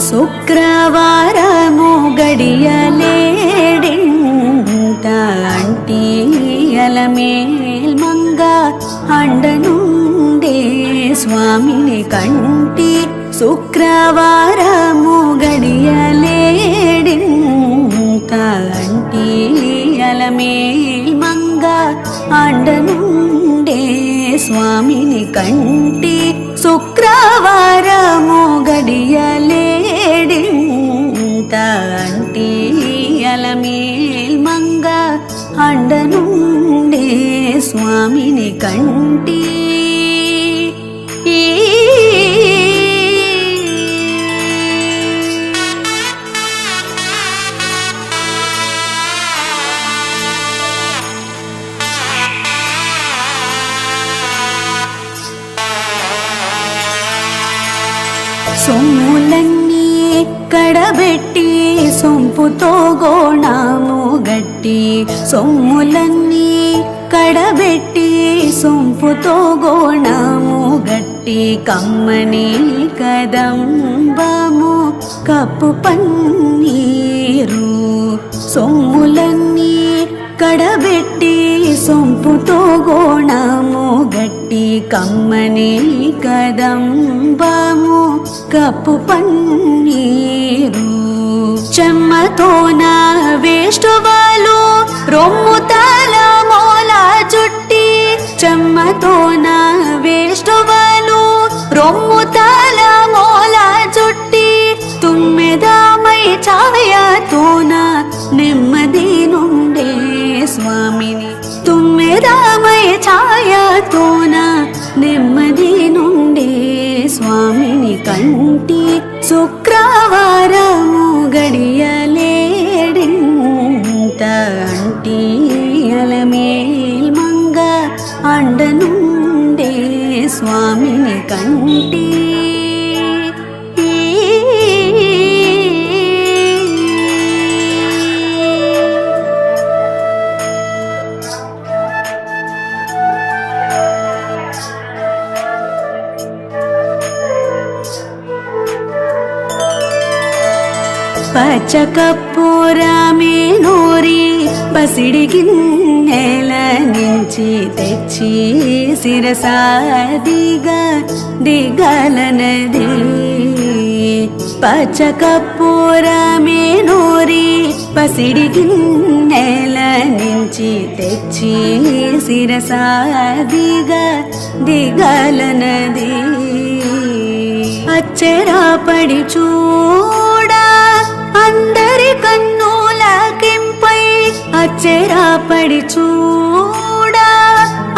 శుక్రవారము గడియలేడింట. అంటీయల మేల్మంగ అండనుండే స్వామిని కంటి శుక్రవారము గడియలేడింట. అంటీయల మేల్మంగ అండనుండే స్వామిని కంటి శుక్రవారము గడియలేడింత అంటీయల మేల్మంగ అండనుండే స్వామిని కంటి పెట్టి సొంపుతో గోణాము గట్టి సొమ్ములన్నీ కడబెట్టి సొంపుతో గోణాము గట్టి కమ్మని కదంబము కప్పు పన్నీరు సొమ్ములన్నీ కడబెట్టి సొంపుతో గోణాము గట్టి కమ్మని కదంబము కప్పు పన్నీరు చెమ్మతోన వేష్టువాలు రొమ్ము తల మోల చుట్టి చెమ్మతోన వేష్టువాలు రొమ్ము తల మోల చుట్టి తుమ్మెదామై ఛాయతోన నెమ్మది నుండే స్వామిని తుమ్మెదామై ఛాయతోన కంటి శుక్రవారము గడియలేడింత అంటి అలమేల్ మంగ అండనుండే స్వామిని కంటి పచ్చకప్పురమే నూరి పసిడికి నెల నుంచి తెచ్చి శిరసాదిగా దిగలనది. పచ్చకప్పురమే నూరి పసిడికి నెల నుంచి తెచ్చి శిరసాదిగా దిగలనది. అచ్చరాపడి చూడా అందరి కన్నులకింపై అచ్చెరాపడి చూడా.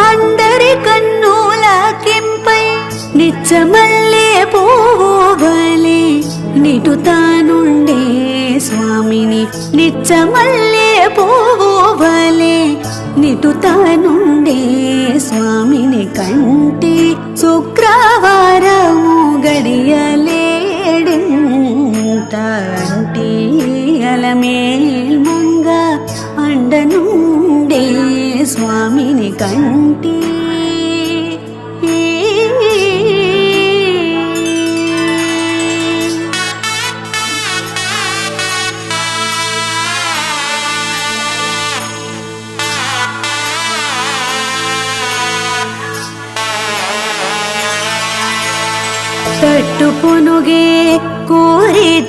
అందరి కన్నులకింపై నిచ్చమల్లే పోవలే నిటుతానుండే స్వామిని నిచ్చమల్లే పోవలే నిటుతానుండే స్వామిని కంటి శుక్రవారము గడియలేడింత. మంగ అండనుండే స్వామిని కంటి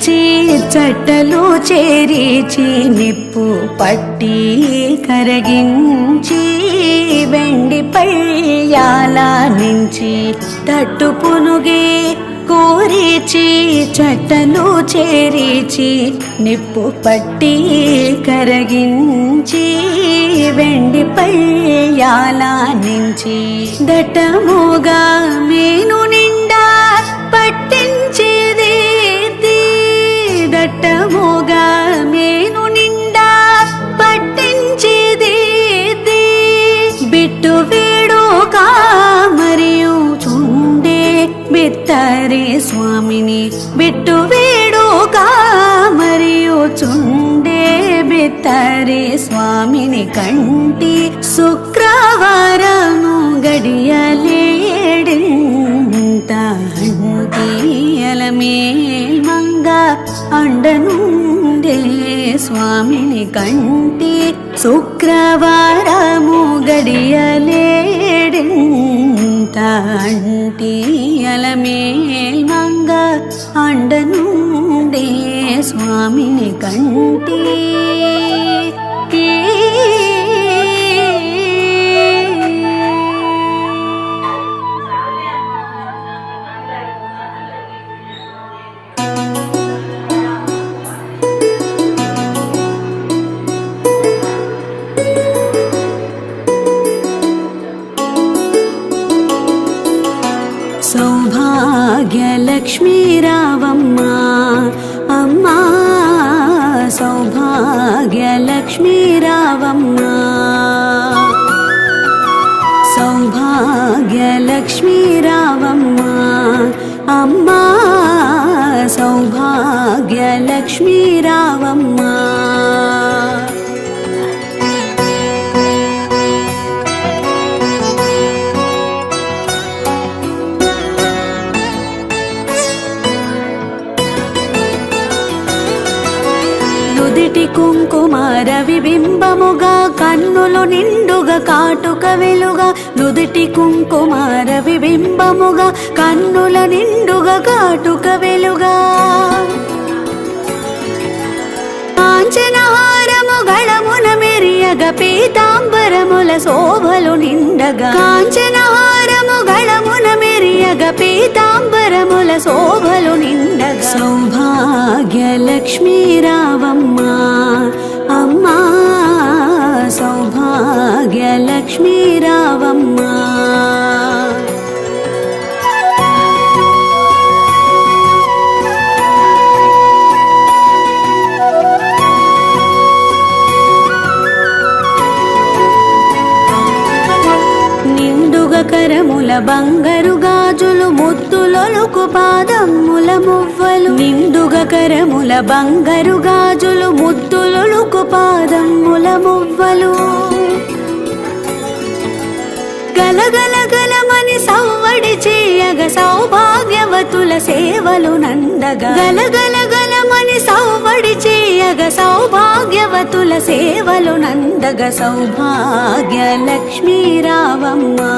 చేర్చి చట్టలు చేరిచి నిప్పు పట్టి కరగించి వెండి పళ్ళాల నుంచి తట్టు పునుగే కోరిచి చట్టలు చేరిచి నిప్పు పట్టి కరగించి వెండి పళ్ళాల నుంచి దట్టముగా మేను దట్టముగా మేను నిండా పట్టించేది బిట్టు వేడుగా మరియు చుండే బిత్తరి స్వామిని. బిట్టు వేడుగా మరియు చుండే బిత్తరే స్వామిని కంటి శుక్రవారను గడియలే. స్వామిని కంటి శుక్రవారము గడియలేడింత అంటి అలమేల్ మంగ అండనుండే స్వామిని కంటి అమ్మా సౌభాగ్యలక్ష్మీ రావమ్మా. నుదిటి కుంకుమార విబింబముగా కన్నులు నిండుగా కాటుక వెలుగా నుదిటి కుంకుమార విబింబముగా కన్నుల నిండుగా కాటుక వెలుగా. కాంచనహారము గళమున మెరియగ పీతాంబరముల శోభలు నిండగా. కాంచనహారము గళమున మెరియగ పీతాంబరముల శోభలు నిండగా. సౌభాగ్యలక్ష్మీ రావమ్మా అమ్మా. సౌభాగ్యలక్ష్మీ రావమ్మా నిండుగ కరముల బంగారు గాజులు ముద్దులొలుకు పాదమ్ముల మువ్వలు నిండుగ కరముల బంగారు గాజులు ముద్దులుకు పాదమ్ముల మువ్వలు. గలగల గలమని సవ్వడి చేయగ సౌభాగ్యవతుల సేవలు నందగ. గలగల గలమని సవ్వడి నందగ సౌభాగ్యవతుల సేవలు నందగ సౌభాగ్య లక్ష్మీ రావమ్మా.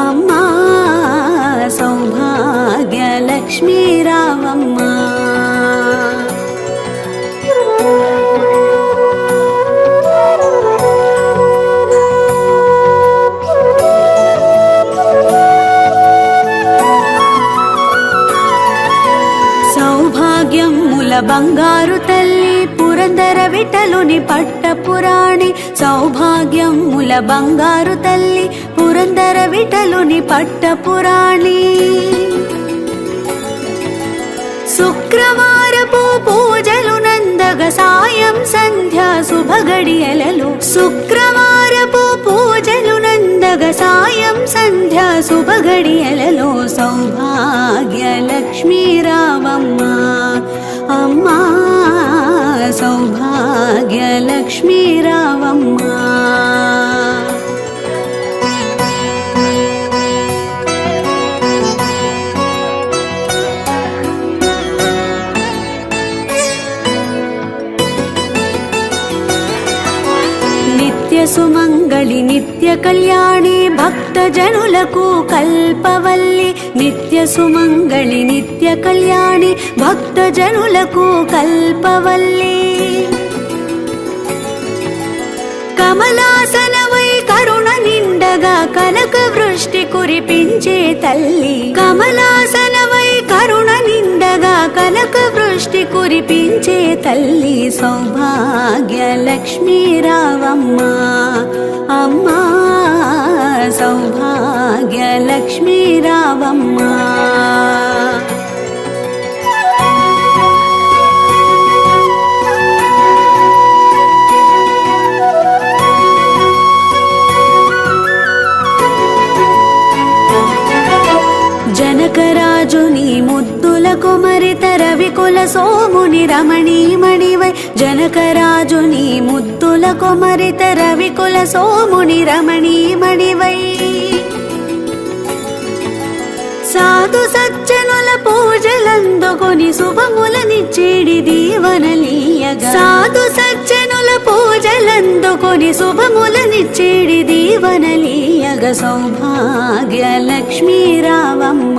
అమ్మా సౌభాగ్య లక్ష్మీ బంగారు తల్లి పురందర విటలుని పట్టపురాణి సౌభాగ్యముల బంగారు తల్లి పురందర విటలుని పట్టపురాణి శుక్రవారపు పూజలు నందగ సాయం సంధ్యా శుభగడియలలు. శుక్రవారపు పూజలు నందగ సాయం సంధ్యా శుభగడియలలో. సౌభాగ్య లక్ష్మీరామమ్మ రావమ్మా సుమంగళి నిత్య కళ్యాణి భక్త జనులకు కల్పవల్లి. నిత్య సుమంగళి నిత్య కళ్యాణి భక్త జనులకు కల్పవల్లి. కమలాసనవై కరుణ నిండగా కనక వృష్టి కురిపించే తల్లి. కమలాసనవై కరుణ నిండగా కనక వృష్టి కురిపించే తల్లి. సౌభాగ్య లక్ష్మీ రావమ్మా అమ్మా సౌభాగ్య లక్ష్మీ రావమ్మా. కుమరిత రవికుల సోముని రమణీమణివై. జనకరాజుని ముద్దుల కుమరిత రవికుల సోముని రమణీమణివై. సాధు సజ్జనుల పూజలందుకొని శుభములనిచ్చేడి దీవనలీయగా సాధు సజ్జనుల పూజలందుకొని శుభములనిచ్చేడి దీవనలీయగ సౌభాగ్య లక్ష్మీ రావమ్మ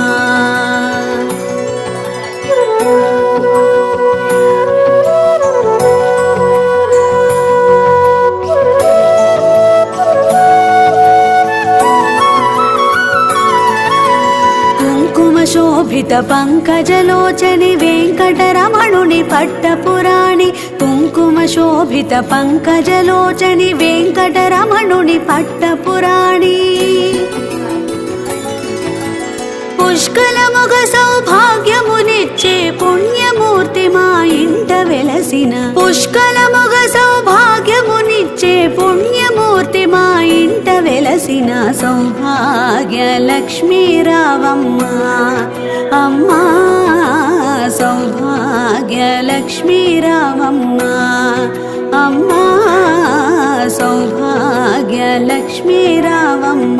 శోభిత పంకజలోచని వెంకటరమణుని పట్టపురాణి కుంకుమ శోభిత పంకజలోచని వెంకటరమణుని పట్టపురాణి. పుష్కలముగ సౌభాగ్యమునిచ్చే పుణ్యమూర్తి మా ఇంట వెలసిన పుష్కలముగ సౌభాగ్యమునిచ్చే వెలసిన సౌభాగ్యలక్ష్మీ రావమ్మ అమ్మా సౌభాగ్యలక్ష్మీ రావమ్మ అమ్మా సౌభాగ్యలక్ష్మీ రావమ్మ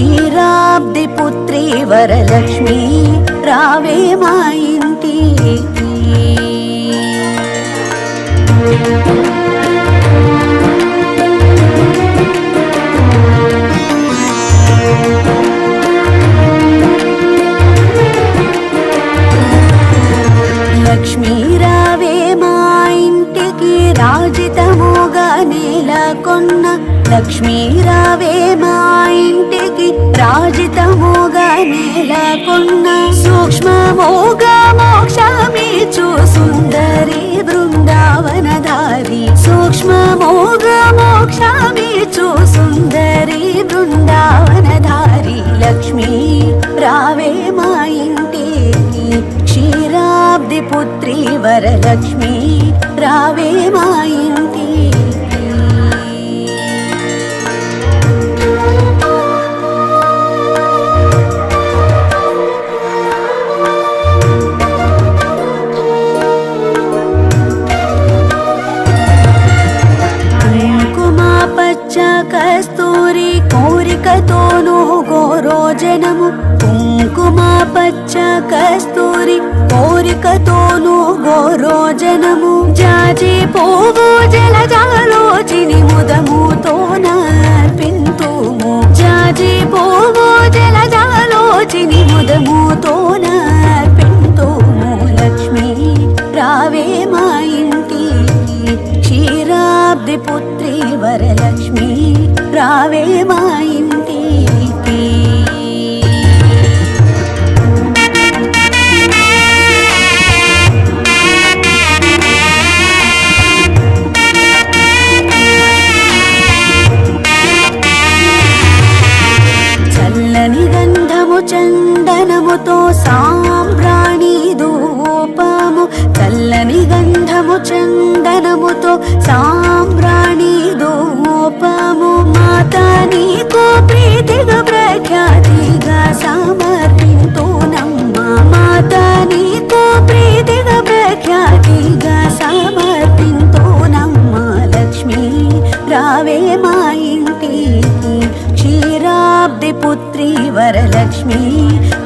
క్షీరాబ్ది పుత్రి వరలక్ష్మీ రావే మా ఇంటికి లక్ష్మీ రావే మా ఇంటికి రాజితముగా నెలకొన్న లక్ష్మీ రావే రాజితముగా నెలకొన్న సూక్ష్మముగా మోక్షమిచు సుందరి బృందావనధారి సూక్ష్మముగా మోక్షమిచు సుందరి బృందావనధారి లక్ష్మీ రావే మా ఇంటికి క్షీరాబ్ది పుత్రి వరలక్ష్మి రావే మా ఇంటి కస్తూరి కోరికతోనూ గోరోజనము కుంకుమ పచ్చ కస్తూరి కోరికతోనూ గోరోజనము జాజి పోవు జలజాలోచిని ముదముతో నర్పింతుము జాజి పోవు జలజాలోచిని ముదముతో నర్పింతుము లక్ష్మీ రావే మా ఇంటి. క్షీరాబ్ది పుత్రి వరలక్ష్మి. రావే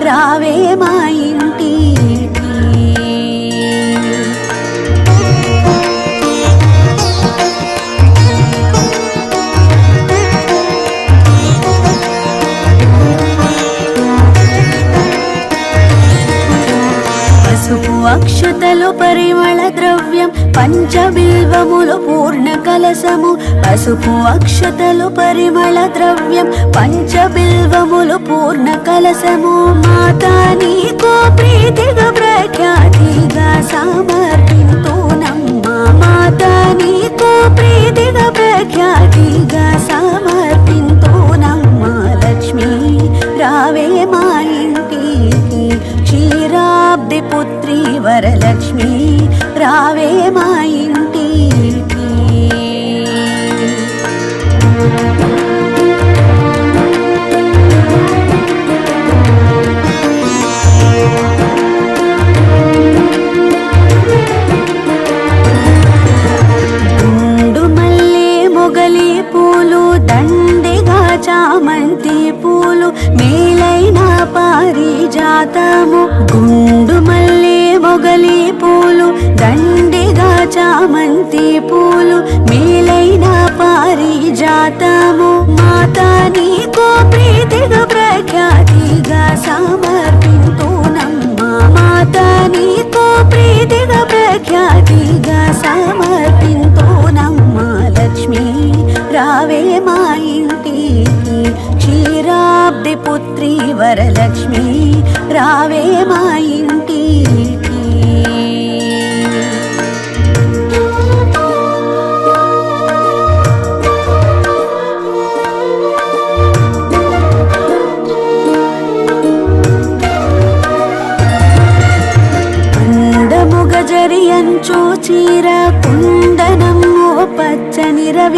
రావే మా పరిమళ ద్రవ్యం పంచబిల్వములు పూర్ణ కలసము. పసుపు అక్షతలు పరిమళ ద్రవ్యం పంచబిల్వములు పూర్ణ కలసము. మాతా నీకో ప్రీతిగా ప్రఖ్యాతిగా సమర్పింతునమ్మా మాతా నీకో ప్రీతిగా ప్రఖ్యాతిగా సమర్పింతునమ్మా లక్ష్మి రావే మా పుత్రి వరలక్ష్మి రావే మా ఇంటికి. గుండు మల్లె మొగలి పూలు దండిగా చామంతి పూలు మేలైన పారిజాతము. గుండు చామంతి పూలు మేలైన పారిజాతము. మాతా నీకో ప్రీతిగా ప్రఖ్యాతిగా సమర్పింతునమ్మా. మాతా నీకో ప్రీతిగా ప్రఖ్యాతిగా సమర్పింతునమ్మా. లక్ష్మి రావే మా ఇంటికి క్షీరాబ్ది పుత్రి వరలక్ష్మి రావే మా ఇంటి.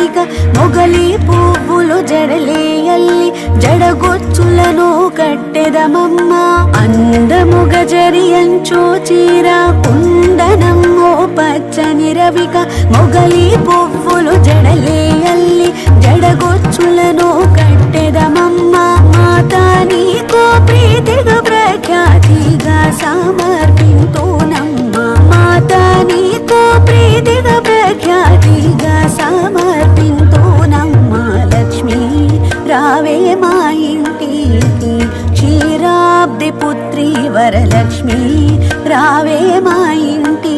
పచ్చని మొగలి పువ్వులు జడలేయల్లి జడగొచ్చులను కట్టెదమమ్మ అందముగ జరియంచు చీర కుందనమ్మో పచ్చని రవిక మొగలి పువ్వులు జడలేయల్లి జడగొచ్చులను కట్టెదమమ్మ మాతా నీకో ప్రీతిగా ప్రఖ్యాతిగా సమర్పింతునమ్మా మాతా నీకో ప్రీతిగా ప్రఖ్యాతిగా క్షీరాబ్ది వరలక్ష్మి రావే మా ఇంటికి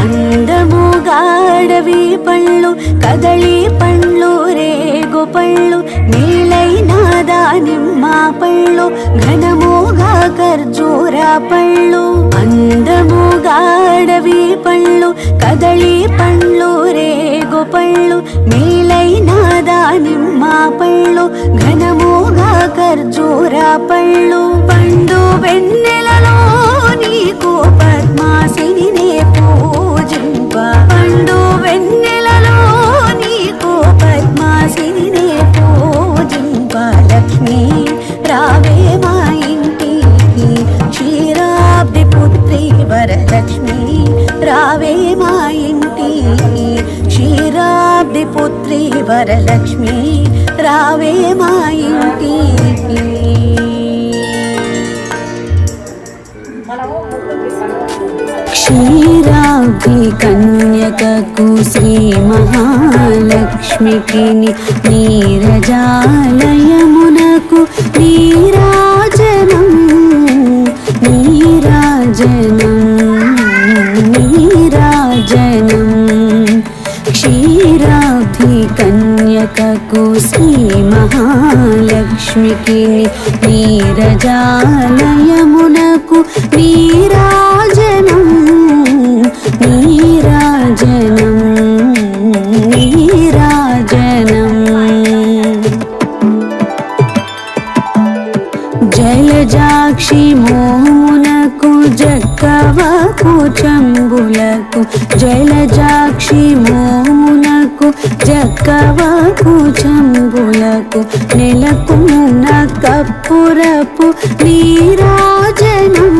అందము గాడవి పళ్ళు కదళి పళ్ళు రేగు పళ్ళు నీలైన దానిమ్మ పళ్ళు ఖర్జూర పళ్ళు అందము గాడవి పళ్ళు కదళి పండ్లు రేగు పళ్ళు నీలైన దానిమ్మ పళ్ళు ఘనముగా ఖర్జూర పళ్ళు. పండు వెన్నెలలో శ్రీ వరలక్ష్మి రావే మా ఇంటికి క్షీరాబ్ది కన్యకకు శ్రీ మహాలక్ష్మికి నీరజాలయమునకు నీరాజనం నీరాజనం కన్యకకు శ్రీ మహాలక్ష్మికి నీరజాలయమునకు నీరాజనం నీరాజనం నీరాజనం. జలజాక్షి మోమునకు జక్కవ జక్కవకు చంబులకు జలజాక్షి మోమునకు జక్కవకు చంబులకు నెలకున్న కప్పురపు నీరాజనం.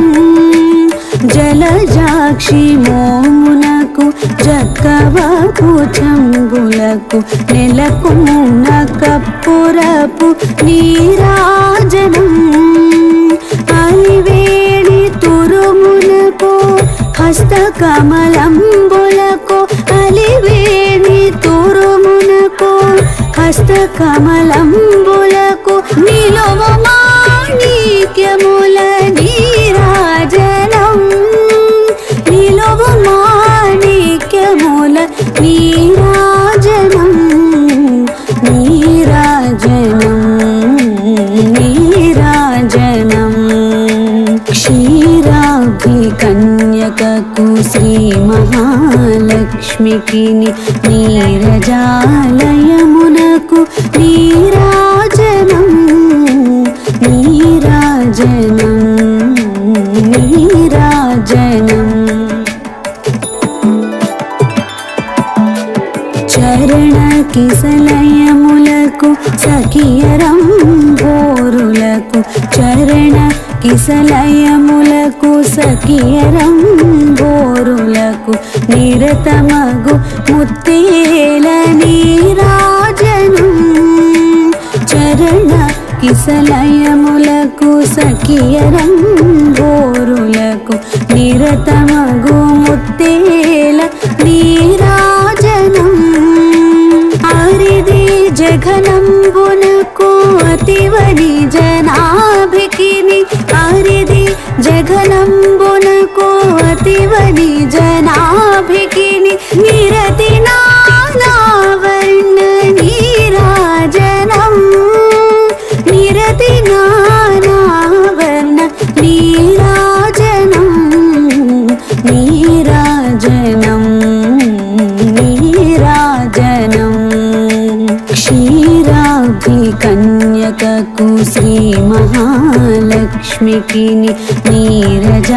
జలజాక్షి మోమునకు జక్కవకు చంబులకు నెలకున్న కప్పురపు నీరాజనం. అలివేణి హస్తకమలంబులకు అలివేణి తురుమునకు. హస్తకమలంబులకు నిలువ మాణిక్యముల మహాలక్ష్మికి నీరజాలయమునకు నీరాజనం నీరాజనం నీరాజనం. చరణ కిసలయములకు సఖియరం భోరులకు చరణ కిసలయములకు సఖియరం భోరులకు నిరతమగు ముత్తేల నీరాజను. చరణ కిసలయములకు సఖియరం భోరులకు నిరతమగు ముత్తేల నీరాజనం. అరిది జఘనంబునకు దివని జనాభికిని ఆరిది జఘనంబునకు అతివని జనాభికిని నిరతి నా మహాలక్ష్మికి నీరజాలయమున